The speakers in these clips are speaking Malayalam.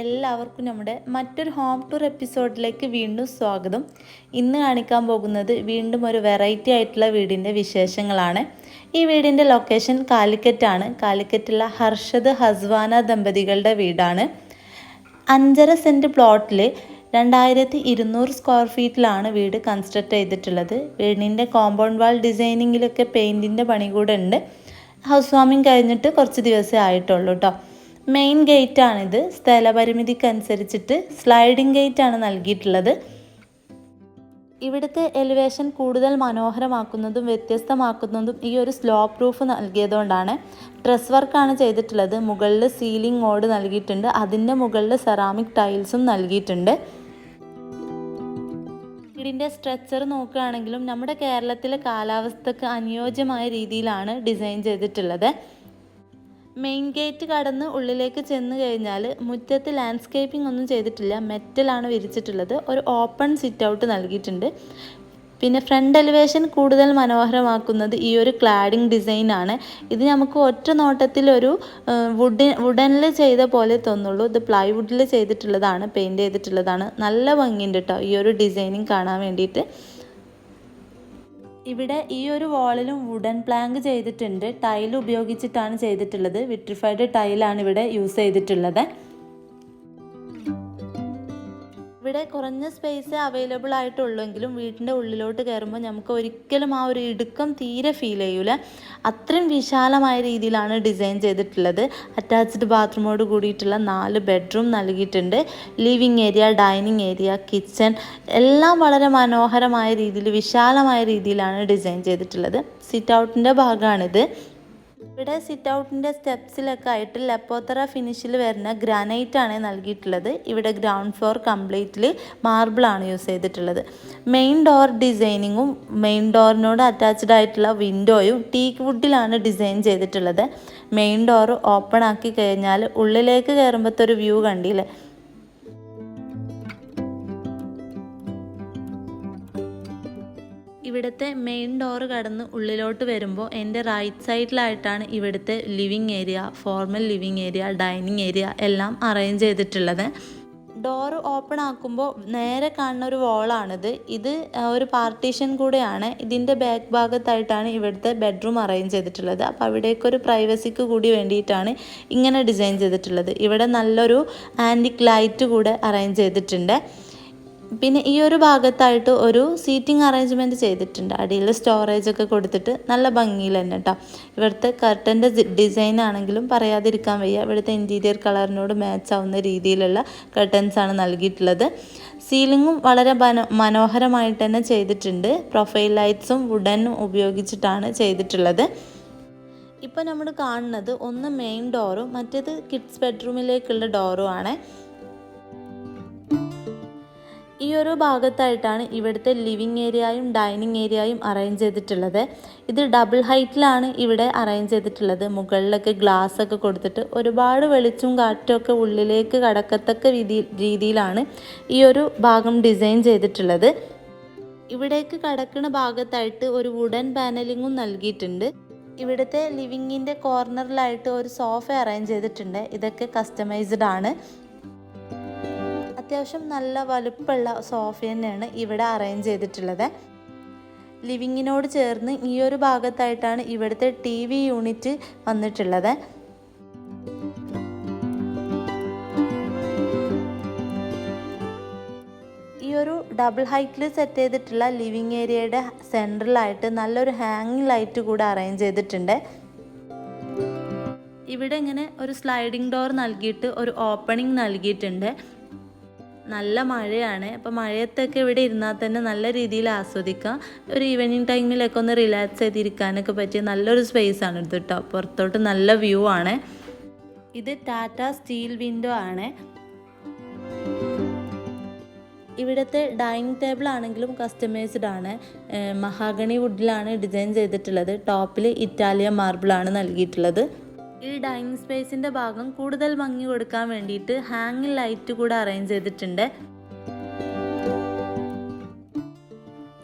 എല്ലാവർക്കും നമ്മുടെ മറ്റൊരു ഹോം ടൂർ എപ്പിസോഡിലേക്ക് വീണ്ടും സ്വാഗതം. ഇന്ന് കാണിക്കാൻ പോകുന്നത് വീണ്ടും ഒരു വെറൈറ്റി ആയിട്ടുള്ള വീടിന്റെ വിശേഷങ്ങളാണ്. ഈ വീടിന്റെ ലൊക്കേഷൻ കാലിക്കറ്റാണ്. കാലിക്കറ്റുള്ള ഹർഷദ് ഹസ്വാന ദമ്പതികളുടെ വീടാണ്. അഞ്ചര സെന്റ് പ്ലോട്ടിൽ രണ്ടായിരത്തി ഇരുന്നൂറ് സ്ക്വയർ ഫീറ്റിലാണ് വീട് കൺസ്ട്രക്ട് ചെയ്തിട്ടുള്ളത്. വീടിന്റെ കോമ്പൗണ്ട് വാൾ ഡിസൈനിങ്ങിലൊക്കെ പെയിന്റിന്റെ പണി കൂടെ ഉണ്ട്. ഹൗസ് വാമിങ് കഴിഞ്ഞിട്ട് കുറച്ച് ദിവസമേ ആയിട്ടുള്ളൂ കേട്ടോ മെയിൻ ഗേറ്റാണിത് സ്ഥലപരിമിതിക്കനുസരിച്ചിട്ട് സ്ലൈഡിംഗ് ഗേറ്റാണ് നൽകിയിട്ടുള്ളത്. ഇവിടുത്തെ എലിവേഷൻ കൂടുതൽ മനോഹരമാക്കുന്നതും വ്യത്യസ്തമാക്കുന്നതും ഈ ഒരു സ്ലോ പ്രൂഫ് നൽകിയതുകൊണ്ടാണ്. ഡ്രസ് വർക്കാണ് ചെയ്തിട്ടുള്ളത്. മുകളിൽ സീലിംഗ് ഓട് നൽകിയിട്ടുണ്ട്. അതിന്റെ മുകളിൽ സെറാമിക് ടൈൽസും നൽകിയിട്ടുണ്ട്. വീടിന്റെ സ്ട്രക്ചർ നോക്കുകയാണെങ്കിലും നമ്മുടെ കേരളത്തിലെ കാലാവസ്ഥക്ക് അനുയോജ്യമായ രീതിയിലാണ് ഡിസൈൻ ചെയ്തിട്ടുള്ളത്. മെയിൻ ഗേറ്റ് കടന്ന് ഉള്ളിലേക്ക് ചെന്ന് കഴിഞ്ഞാൽ മുറ്റത്ത് ലാൻഡ്സ്കേപ്പിംഗ് ഒന്നും ചെയ്തിട്ടില്ല. മെറ്റലാണ് വിരിച്ചിട്ടുള്ളത്. ഒരു ഓപ്പൺ സിറ്റ് ഔട്ട് നൽകിയിട്ടുണ്ട്. പിന്നെ ഫ്രണ്ട് എലിവേഷൻ കൂടുതൽ മനോഹരമാക്കുന്നത് ഈ ഒരു ക്ലാഡിംഗ് ഡിസൈനാണ് ഇത് നമുക്ക് ഒറ്റ നോട്ടത്തിൽ ഒരു വുഡ് വുഡനിൽ ചെയ്ത പോലെ തോന്നുള്ളൂ. ഇത് പ്ലൈവുഡിൽ ചെയ്തിട്ടുള്ളതാണ് പെയിന്റ് ചെയ്തിട്ടുള്ളതാണ്. നല്ല ഭംഗിയുണ്ട് കേട്ടോ ഈ ഒരു ഡിസൈനിങ് കാണാൻ വേണ്ടിയിട്ട്. ഇവിടെ ഈ ഒരു വാളിലും വുഡൻ പ്ലാങ്ക് ചെയ്തിട്ടുണ്ട്. ടൈൽ ഉപയോഗിച്ചിട്ടാണ് ചെയ്തിട്ടുള്ളത്. വിട്രിഫൈഡ് ടൈലാണ് ഇവിടെ യൂസ് ചെയ്തിട്ടുള്ളത്. ഇവിടെ കുറഞ്ഞ സ്പേസ് അവൈലബിൾ ആയിട്ടുള്ളെങ്കിലും വീടിന്റെ ഉള്ളിലോട്ട് കയറുമ്പോൾ നമുക്ക് ഒരിക്കലും ആ ഒരു ഇടുക്കം തീരെ ഫീൽ ചെയ്യൂല. അത്രയും വിശാലമായ രീതിയിലാണ് ഡിസൈൻ ചെയ്തിട്ടുള്ളത്. അറ്റാച്ച്ഡ് ബാത്റൂമോട് കൂടിയിട്ടുള്ള നാല് ബെഡ്റൂം നൽകിയിട്ടുണ്ട്. Living area dining area kitchen എല്ലാം വളരെ മനോഹരമായ രീതിയിൽ വിശാലമായ രീതിയിലാണ് ഡിസൈൻ ചെയ്തിട്ടുള്ളത്. സിറ്റ് ഔട്ടിന്റെ ഭാഗമാണിത്. ഇവിടെ സിറ്റ് ഔട്ടിന്റെ സ്റ്റെപ്സിലൊക്കെ ആയിട്ട് ലപ്പോത്തറ ഫിനിഷിൽ വരുന്ന ഗ്രാനൈറ്റ് ആണ് നൽകിയിട്ടുള്ളത്. ഇവിടെ ഗ്രൗണ്ട് ഫ്ലോർ കംപ്ലീറ്റ്ലി മാർബിളാണ് യൂസ് ചെയ്തിട്ടുള്ളത്. മെയിൻ ഡോർ ഡിസൈനിങ്ങും മെയിൻ ഡോറിനോട് അറ്റാച്ച്ഡ് ആയിട്ടുള്ള വിൻഡോയും ടീക്ക് വുഡിലാണ് ഡിസൈൻ ചെയ്തിട്ടുള്ളത്. മെയിൻ ഡോർ ഓപ്പൺ ആക്കി കഴിഞ്ഞാൽ ഉള്ളിലേക്ക് കയറുമ്പോഴത്തെ ഒരു വ്യൂ കണ്ടില്ലേ? ഇവിടുത്തെ മെയിൻ ഡോറ് കടന്ന് ഉള്ളിലോട്ട് വരുമ്പോൾ എന്റെ റൈറ്റ് സൈഡിലായിട്ടാണ് ഇവിടുത്തെ living area formal living area dining area എല്ലാം അറേഞ്ച് ചെയ്തിട്ടുള്ളത്. ഡോറ് ഓപ്പൺ ആക്കുമ്പോൾ നേരെ കാണുന്ന ഒരു വോളാണിത് ഇത് ഒരു പാർട്ടീഷൻ കൂടെയാണ്. ഇതിന്റെ ബാക്ക് ഭാഗത്തായിട്ടാണ് ഇവിടുത്തെ ബെഡ്റൂം അറേഞ്ച് ചെയ്തിട്ടുള്ളത്. അപ്പോൾ അവിടേക്കൊരു പ്രൈവസിക്ക് കൂടി വേണ്ടിയിട്ടാണ് ഇങ്ങനെ ഡിസൈൻ ചെയ്തിട്ടുള്ളത്. ഇവിടെ നല്ലൊരു ആന്റിക് ലൈറ്റ് കൂടെ അറേഞ്ച് ചെയ്തിട്ടുണ്ട്. പിന്നെ ഈ ഒരു ഭാഗത്തായിട്ട് ഒരു സീറ്റിംഗ് അറേഞ്ച്മെന്റ് ചെയ്തിട്ടുണ്ട്. അടിയിൽ സ്റ്റോറേജ് ഒക്കെ കൊടുത്തിട്ട് നല്ല ഭംഗിയിൽ തന്നെ കേട്ടോ ഇവിടുത്തെ കർട്ടന്റെ ഡിസൈൻ ആണെങ്കിലും പറയാതിരിക്കാൻ വയ്യ. ഇവിടുത്തെ ഇന്റീരിയർ കളറിനോട് മാച്ച് ആവുന്ന രീതിയിലുള്ള കർട്ടൻസ് ആണ് നൽകിയിട്ടുള്ളത്. സീലിങ്ങും വളരെ മനോഹരമായിട്ട് തന്നെ ചെയ്തിട്ടുണ്ട്. പ്രൊഫൈൽ ലൈറ്റ്സും വുഡനും ഉപയോഗിച്ചിട്ടാണ് ചെയ്തിട്ടുള്ളത്. ഇപ്പോൾ നമ്മൾ കാണുന്നത് ഒന്ന് മെയിൻ ഡോറും മറ്റേത് കിഡ്സ് ബെഡ്റൂമിലേക്കുള്ള ഡോറും ആണ്. ഈ ഒരു ഭാഗത്തായിട്ടാണ് ഇവിടുത്തെ ലിവിങ് ഏരിയയും ഡൈനിങ് ഏരിയയും അറേഞ്ച് ചെയ്തിട്ടുള്ളത്. ഇത് ഡബിൾ ഹൈറ്റിലാണ് ഇവിടെ അറേഞ്ച് ചെയ്തിട്ടുള്ളത്. മുകളിലൊക്കെ ഗ്ലാസ് ഒക്കെ കൊടുത്തിട്ട് ഒരുപാട് വെളിച്ചും കാറ്റുമൊക്കെ ഉള്ളിലേക്ക് കടക്കത്തക്ക രീതി രീതിയിലാണ് ഈ ഒരു ഭാഗം ഡിസൈൻ ചെയ്തിട്ടുള്ളത്. ഇവിടേക്ക് കടക്കുന്ന ഭാഗത്തായിട്ട് ഒരു വുഡൻ പാനലിങ്ങും നൽകിയിട്ടുണ്ട്. ഇവിടുത്തെ ലിവിങ്ങിന്റെ കോർണറിലായിട്ട് ഒരു സോഫ അറേഞ്ച് ചെയ്തിട്ടുണ്ട്. ഇതൊക്കെ കസ്റ്റമൈസ്ഡ് ആണ്. അത്യാവശ്യം നല്ല വലുപ്പമുള്ള സോഫ തന്നെയാണ് ഇവിടെ അറേഞ്ച് ചെയ്തിട്ടുള്ളത്. ലിവിങ്ങിനോട് ചേർന്ന് ഈ ഒരു ഭാഗത്തായിട്ടാണ് ഇവിടുത്തെ ടി വി യൂണിറ്റ് വന്നിട്ടുള്ളത്. ഈ ഒരു ഡബിൾ ഹൈറ്റിൽ സെറ്റ് ചെയ്തിട്ടുള്ള ലിവിങ് ഏരിയയുടെ സെൻട്രലായിട്ട് നല്ലൊരു ഹാങ്ങിങ് ലൈറ്റ് കൂടെ അറേഞ്ച് ചെയ്തിട്ടുണ്ട്. ഇവിടെ ഇങ്ങനെ ഒരു സ്ലൈഡിംഗ് ഡോർ നൽകിയിട്ട് ഒരു ഓപ്പണിംഗ് നൽകിയിട്ടുണ്ട്. നല്ല മഴയാണ്. അപ്പോൾ മഴയത്തൊക്കെ ഇവിടെ ഇരുന്നാൽ തന്നെ നല്ല രീതിയിൽ ആസ്വദിക്കാം. ഒരു ഈവനിങ് ടൈമിലൊക്കെ ഒന്ന് റിലാക്സ് ചെയ്തിരിക്കാനൊക്കെ പറ്റിയ നല്ലൊരു സ്പേസ് ആണ് ഇത് കേട്ടോ പുറത്തോട്ട് നല്ല വ്യൂ ആണ്. ഇത് ടാറ്റ സ്റ്റീൽ വിൻഡോ ആണ്. ഇവിടുത്തെ ഡൈനിങ് ടേബിൾ ആണെങ്കിലും കസ്റ്റമൈസ്ഡ് ആണ്. മഹാഗണി വുഡിലാണ് ഡിസൈൻ ചെയ്തിട്ടുള്ളത്. ടോപ്പിൽ ഇറ്റാലിയൻ മാർബിളാണ് നൽകിയിട്ടുള്ളത്. ഈ ഡൈനിങ് സ്പേസിന്റെ ഭാഗം കൂടുതൽ ഭംഗി കൊടുക്കാൻ വേണ്ടിയിട്ട് ഹാങ്ങിങ് ലൈറ്റ് കൂടെ അറേഞ്ച് ചെയ്തിട്ടുണ്ട്.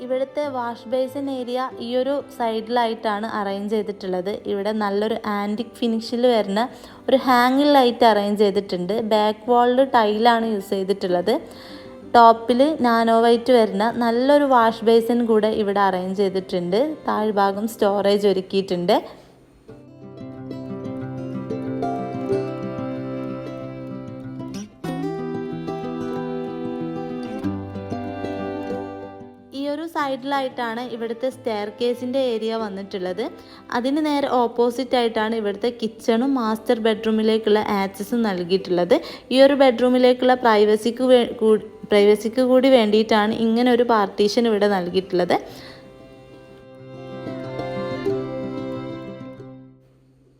ഇവിടുത്തെ വാഷ് ബേസിൻ ഏരിയ ഈ ഒരു സൈഡിലായിട്ടാണ് അറേഞ്ച് ചെയ്തിട്ടുള്ളത്. ഇവിടെ നല്ലൊരു ആന്റിക് ഫിനിഷിൽ വരുന്ന ഒരു ഹാങ്ങിങ് ലൈറ്റ് അറേഞ്ച് ചെയ്തിട്ടുണ്ട്. ബാക്ക് വാളിൽ ടൈലാണ് യൂസ് ചെയ്തിട്ടുള്ളത്. ടോപ്പിൽ നാനോ വൈറ്റ് വരുന്ന നല്ലൊരു വാഷ് ബേസിൻ കൂടെ ഇവിടെ അറേഞ്ച് ചെയ്തിട്ടുണ്ട്. താഴ്ഭാഗം സ്റ്റോറേജ് ഒരുക്കിയിട്ടുണ്ട്. സൈഡിലായിട്ടാണ് ഇവിടുത്തെ സ്റ്റെയർ കേസിന്റെ ഏരിയ വന്നിട്ടുള്ളത്. അതിന് നേരെ ഓപ്പോസിറ്റ് ആയിട്ടാണ് ഇവിടുത്തെ കിച്ചണും മാസ്റ്റർ ബെഡ്റൂമിലേക്കുള്ള ആക്സസും നൽകിയിട്ടുള്ളത്. ഈ ഒരു ബെഡ്റൂമിലേക്കുള്ള പ്രൈവസിക്ക് പ്രൈവസിക്ക് കൂടി വേണ്ടിയിട്ടാണ് ഇങ്ങനെ ഒരു പാർട്ടീഷൻ ഇവിടെ നൽകിയിട്ടുള്ളത്.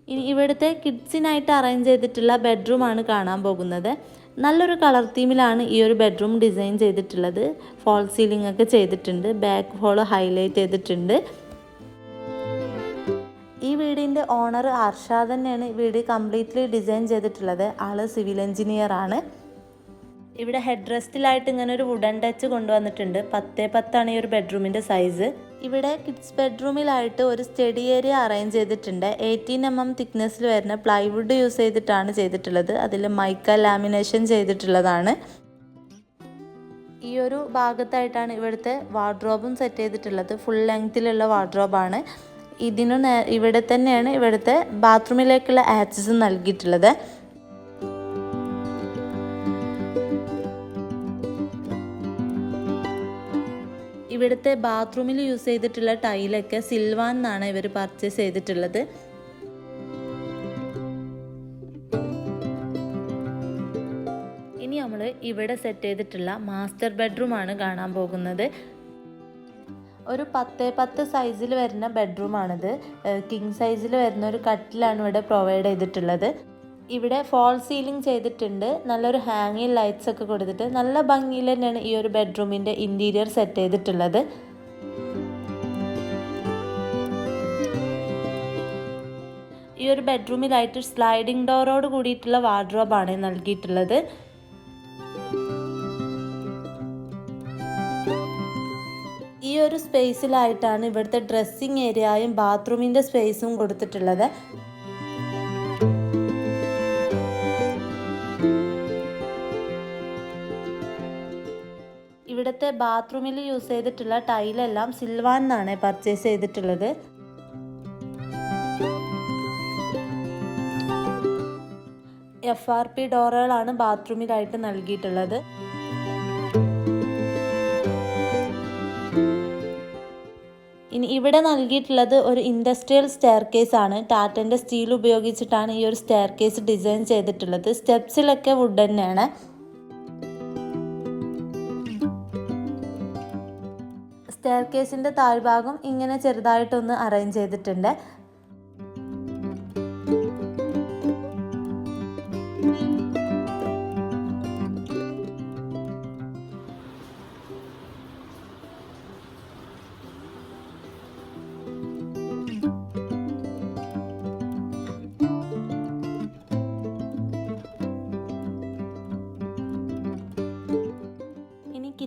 ഇനി ഇവിടുത്തെ കിഡ്സിനായിട്ട് അറേഞ്ച് ചെയ്തിട്ടുള്ള ബെഡ്റൂമാണ് കാണാൻ പോകുന്നത്. നല്ലൊരു കളർ തീമിലാണ് ഈ ഒരു ബെഡ്റൂം ഡിസൈൻ ചെയ്തിട്ടുള്ളത്. ഫോൾ സീലിംഗ് ഒക്കെ ചെയ്തിട്ടുണ്ട്. ബാക്ക് ഹോൾ ഹൈലൈറ്റ് ചെയ്തിട്ടുണ്ട്. ഈ വീടിന്റെ ഓണർ അർഷാദ് തന്നെയാണ് വീട് കംപ്ലീറ്റ്ലി ഡിസൈൻ ചെയ്തിട്ടുള്ളത്. ആൾ സിവിൽ എഞ്ചിനീയർ ആണ്. ഇവിടെ ഹെഡ് റെസ്റ്റിലായിട്ട് ഇങ്ങനെ ഒരു വുഡൻ ടച്ച് കൊണ്ടുവന്നിട്ടുണ്ട്. പത്തേ പത്താണ് ഈ ഒരു ബെഡ്റൂമിന്റെ സൈസ് ഇവിടെ കിഡ്സ് ബെഡ്റൂമിലായിട്ട് ഒരു സ്റ്റഡി ഏരിയ അറേഞ്ച് ചെയ്തിട്ടുണ്ട്. എയ്റ്റീൻ എം എം തിക്നെസ്സിൽ വരുന്ന പ്ലൈവുഡ് യൂസ് ചെയ്തിട്ടാണ് ചെയ്തിട്ടുള്ളത്. അതിൽ മൈക്ക ലാമിനേഷൻ ചെയ്തിട്ടുള്ളതാണ്. ഈ ഒരു ഭാഗത്തായിട്ടാണ് ഇവിടുത്തെ വാർഡ്രോബും സെറ്റ് ചെയ്തിട്ടുള്ളത്. ഫുൾ ലെങ്തിലുള്ള വാർഡ്രോബാണ് ഇതിനു ഇവിടെ തന്നെയാണ് ഇവിടുത്തെ ബാത്റൂമിലേക്കുള്ള ആക്സസ് നൽകിയിട്ടുള്ളത്. ഇവിടുത്തെ ബാത്റൂമിൽ യൂസ് ചെയ്തിട്ടുള്ള ടൈലൊക്കെ സിൽവാൻ എന്നാണ് ഇവർ പർച്ചേസ് ചെയ്തിട്ടുള്ളത്. ഇനി നമ്മൾ ഇവിടെ സെറ്റ് ചെയ്തിട്ടുള്ള മാസ്റ്റർ ബെഡ്റൂം ആണ് കാണാൻ പോകുന്നത്. ഒരു പത്ത് പത്ത് സൈസിൽ വരുന്ന ബെഡ്റൂമാണിത് കിങ് സൈസിൽ വരുന്ന ഒരു കട്ടിലാണ് ഇവിടെ പ്രൊവൈഡ് ചെയ്തിട്ടുള്ളത്. ഇവിടെ ഫോൾ സീലിംഗ് ചെയ്തിട്ടുണ്ട്. നല്ലൊരു ഹാങ്ങിങ് ലൈറ്റ്സ് ഒക്കെ കൊടുത്തിട്ട് നല്ല ഭംഗിയിൽ തന്നെയാണ് ഈ ഒരു ബെഡ്റൂമിന്റെ ഇന്റീരിയർ സെറ്റ് ചെയ്തിട്ടുള്ളത്. ഈ ഒരു ബെഡ്റൂമിലായിട്ട് സ്ലൈഡിംഗ് ഡോറോട് കൂടിയിട്ടുള്ള വാർഡ്രോബാണ് നൽകിയിട്ടുള്ളത്. ഈ ഒരു സ്പേസിലായിട്ടാണ് ഇവിടുത്തെ ഡ്രസ്സിങ് ഏരിയയും ബാത്റൂമിന്റെ സ്പേസും കൊടുത്തിട്ടുള്ളത്. ഇവിടുത്തെ ബാത്റൂമിൽ യൂസ് ചെയ്തിട്ടുള്ള ടൈലെല്ലാം സിൽവാൻ എന്നാണ് പർച്ചേസ് ചെയ്തിട്ടുള്ളത്. എഫ് ആർ പി ഡോറുകളാണ് ബാത്റൂമിലായിട്ട് നൽകിയിട്ടുള്ളത്. ഇനി ഇവിടെ നൽകിയിട്ടുള്ളത് ഒരു ഇൻഡസ്ട്രിയൽ സ്റ്റെയർ കേസ് ആണ് ടാറ്റന്റെ സ്റ്റീൽ ഉപയോഗിച്ചിട്ടാണ് ഈ ഒരു സ്റ്റെയർ കേസ് ഡിസൈൻ ചെയ്തിട്ടുള്ളത് സ്റ്റെപ്സിലൊക്കെ വുഡ് തന്നെയാണ് സ്റ്റെയർ കേസിന്റെ താഴ്ഭാഗം ഇങ്ങനെ ചെറുതായിട്ടൊന്ന് അറേഞ്ച് ചെയ്തിട്ടുണ്ട്.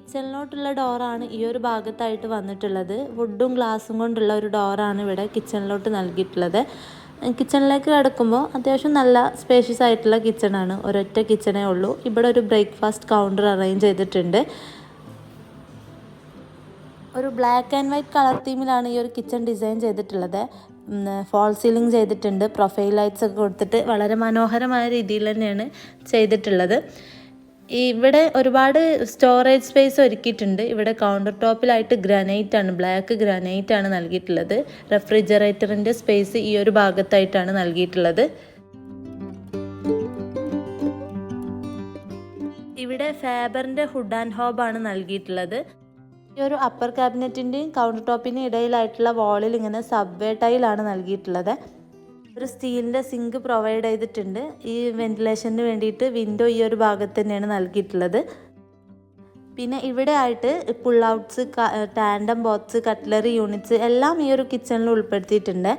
കിച്ചണിലോട്ടുള്ള ഡോറാണ് ഈ ഒരു ഭാഗത്തായിട്ട് വന്നിട്ടുള്ളത്. വുഡും ഗ്ലാസും കൊണ്ടുള്ള ഒരു ഡോറാണ് ഇവിടെ കിച്ചണിലോട്ട് നൽകിയിട്ടുള്ളത്. കിച്ചണിലേക്ക് കിടക്കുമ്പോൾ അത്യാവശ്യം നല്ല സ്പേഷ്യസ് ആയിട്ടുള്ള കിച്ചണാണ് ഒരൊറ്റ കിച്ചണേ ഉള്ളൂ. ഇവിടെ ഒരു ബ്രേക്ക്ഫാസ്റ്റ് കൗണ്ടർ അറേഞ്ച് ചെയ്തിട്ടുണ്ട്. ഒരു ബ്ലാക്ക് ആൻഡ് വൈറ്റ് കളർ തീമിലാണ് ഈ ഒരു കിച്ചൺ ഡിസൈൻ ചെയ്തിട്ടുള്ളത്. ഫോൾ സീലിംഗ് ചെയ്തിട്ടുണ്ട്. പ്രൊഫൈൽ ലൈറ്റ്സ് ഒക്കെ കൊടുത്തിട്ട് വളരെ മനോഹരമായ രീതിയിൽ തന്നെയാണ് ചെയ്തിട്ടുള്ളത്. ഇവിടെ ഒരുപാട് സ്റ്റോറേജ് സ്പേസ് ഒരുക്കിയിട്ടുണ്ട്. ഇവിടെ കൗണ്ടർ ടോപ്പിലായിട്ട് ഗ്രാനൈറ്റ് ആണ് ബ്ലാക്ക് ഗ്രാനൈറ്റ് ആണ് നൽകിയിട്ടുള്ളത്. റെഫ്രിജറേറ്ററിന്റെ സ്പേസ് ഈ ഒരു ഭാഗത്തായിട്ടാണ് നൽകിയിട്ടുള്ളത്. ഇവിടെ ഫാബറിന്റെ ഹുഡ് ആൻഡ് ഹോബ് ആണ് നൽകിയിട്ടുള്ളത്. ഈ ഒരു അപ്പർ ക്യാബിനറ്റിന്റെയും കൗണ്ടർ ടോപ്പിന്റെയും ഇടയിലായിട്ടുള്ള വാളിൽ ഇങ്ങനെ സബ്വേ ടൈലാണ് നൽകിയിട്ടുള്ളത്. ഒരു സ്റ്റീലിന്റെ സിങ്ക് പ്രൊവൈഡ് ചെയ്തിട്ടുണ്ട്. ഈ വെന്റിലേഷന് വേണ്ടിയിട്ട് വിൻഡോ ഈ ഒരു ഭാഗത്ത് തന്നെയാണ് നൽകിയിട്ടുള്ളത്. പിന്നെ ഇവിടെ ആയിട്ട് pull outs tandem box cutlery units എല്ലാം ഈ ഒരു കിച്ചണിൽ ഉൾപ്പെടുത്തിയിട്ടുണ്ട്.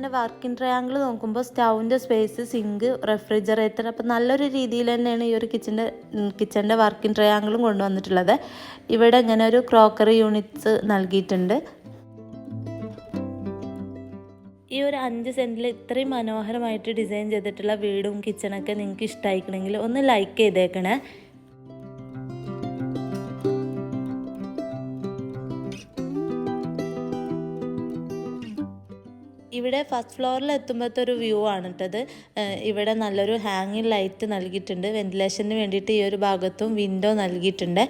കിച്ചന്റെ വർക്കിംഗ് ട്രയാങ്കിൾ നോക്കുമ്പോൾ സ്റ്റൗവിന്റെ സ്പേസ് സിങ്ക് റെഫ്രിജറേറ്റർ അപ്പോൾ നല്ലൊരു രീതിയിൽ തന്നെയാണ് ഈ ഒരു കിച്ചന്റെ കിച്ചന്റെ വർക്കിംഗ് ട്രയാങ്കിളും കൊണ്ടുവന്നിട്ടുള്ളത്. ഇവിടെ ഇങ്ങനെ ഒരു ക്രോക്കറി യൂണിറ്റ്സ് നൽകിയിട്ടുണ്ട്. ഈ ഒരു അഞ്ച് സെന്റിൽ ഇത്രയും മനോഹരമായിട്ട് ഡിസൈൻ ചെയ്തിട്ടുള്ള വീടും കിച്ചണൊക്കെ നിങ്ങൾക്ക് ഇഷ്ടമായിക്കണമെങ്കിൽ ഒന്ന് ലൈക്ക് ചെയ്തേക്കണേ. ഇവിടെ ഫസ്റ്റ് ഫ്ലോറിൽ എത്തുമ്പോഴത്തെ ഒരു വ്യൂ ആണ് കേട്ടത് ഇവിടെ നല്ലൊരു ഹാങ്ങിങ് ലൈറ്റ് നൽകിയിട്ടുണ്ട്. വെന്റിലേഷന് വേണ്ടിയിട്ട് ഈ ഒരു ഭാഗത്തും വിൻഡോ നൽകിയിട്ടുണ്ട്.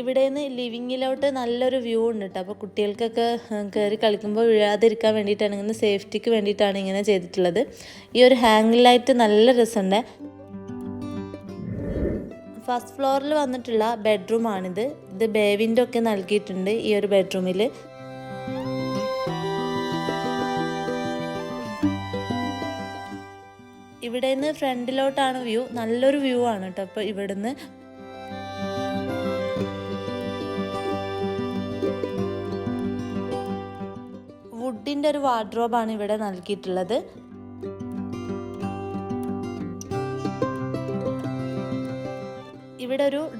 ഇവിടെ നിന്ന് ലിവിങ്ങിലോട്ട് നല്ലൊരു വ്യൂ ഉണ്ട് കേട്ടോ അപ്പോൾ കുട്ടികൾക്കൊക്കെ കയറി കളിക്കുമ്പോൾ വീഴാതിരിക്കാൻ വേണ്ടിയിട്ടാണ് ഇങ്ങനെ സേഫ്റ്റിക്ക് വേണ്ടിയിട്ടാണ് ഇങ്ങനെ ചെയ്തിട്ടുള്ളത്. ഈ ഒരു ഹാങ് ലൈറ്റ് നല്ല രസമുണ്ട്. ഫസ്റ്റ് ഫ്ലോറിൽ വന്നിട്ടുള്ള ബെഡ്റൂമാണിത്. ഇത് ബേവിന്റെ ഒക്കെ നൽകിയിട്ടുണ്ട് ഈ ഒരു ബെഡ്റൂമിൽ ഇവിടെ നിന്ന് ഫ്രണ്ടിലോട്ടാണ് വ്യൂ. നല്ലൊരു വ്യൂ ആണ് കേട്ടോ അപ്പോൾ ഇവിടുന്ന്. വുഡിന്റെ ഒരു വാർഡ്രോബാണ് ഇവിടെ നൽകിയിട്ടുള്ളത്.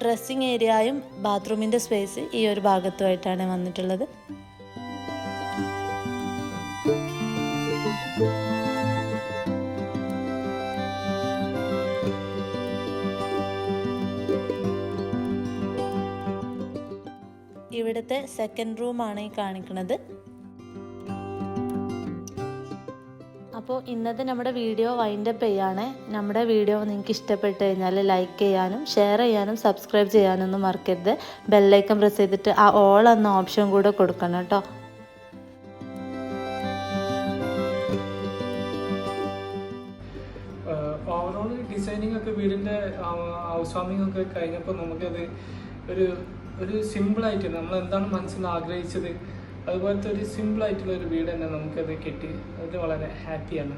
ഡ്രസ്സിങ് ഏരിയയും ബാത്റൂമിന്റെ സ്പേസ് ഈ ഒരു ഭാഗത്തുമായിട്ടാണ് വന്നിട്ടുള്ളത്. ഇവിടുത്തെ സെക്കൻഡ് റൂമാണ് ഈ കാണിക്കുന്നത്. അപ്പോൾ ഇന്നത്തെ നമ്മുടെ വീഡിയോ വൈൻഡപ്പ് ചെയ്യാണ്. നമ്മുടെ വീഡിയോ നിങ്ങൾക്ക് ഇഷ്ടപ്പെട്ട് കഴിഞ്ഞാൽ ലൈക്ക് ചെയ്യാനും ഷെയർ ചെയ്യാനും സബ്സ്ക്രൈബ് ചെയ്യാനൊന്നും മറക്കരുത്. ബെല്ലൈക്കൺ പ്രസ് ചെയ്തിട്ട് ആ ഓൾ എന്ന ഓപ്ഷൻ കൂടെ കൊടുക്കണം കേട്ടോ. ഡിസൈനിങ് ഒക്കെ വീടിന്റെ ഹൗസ് വാമിംഗ് ഒക്കെ കഴിഞ്ഞപ്പോൾ നമുക്കത് ഒരു ഒരു സിമ്പിളായിട്ട് നമ്മൾ എന്താണ് മനസ്സിൽ ആഗ്രഹിച്ചത്? അതുപോലത്തെ ഒരു സിമ്പിളായിട്ടുള്ള ഒരു വീട് തന്നെ നമുക്കത് കിട്ടി അത് വളരെ ഹാപ്പിയാണ്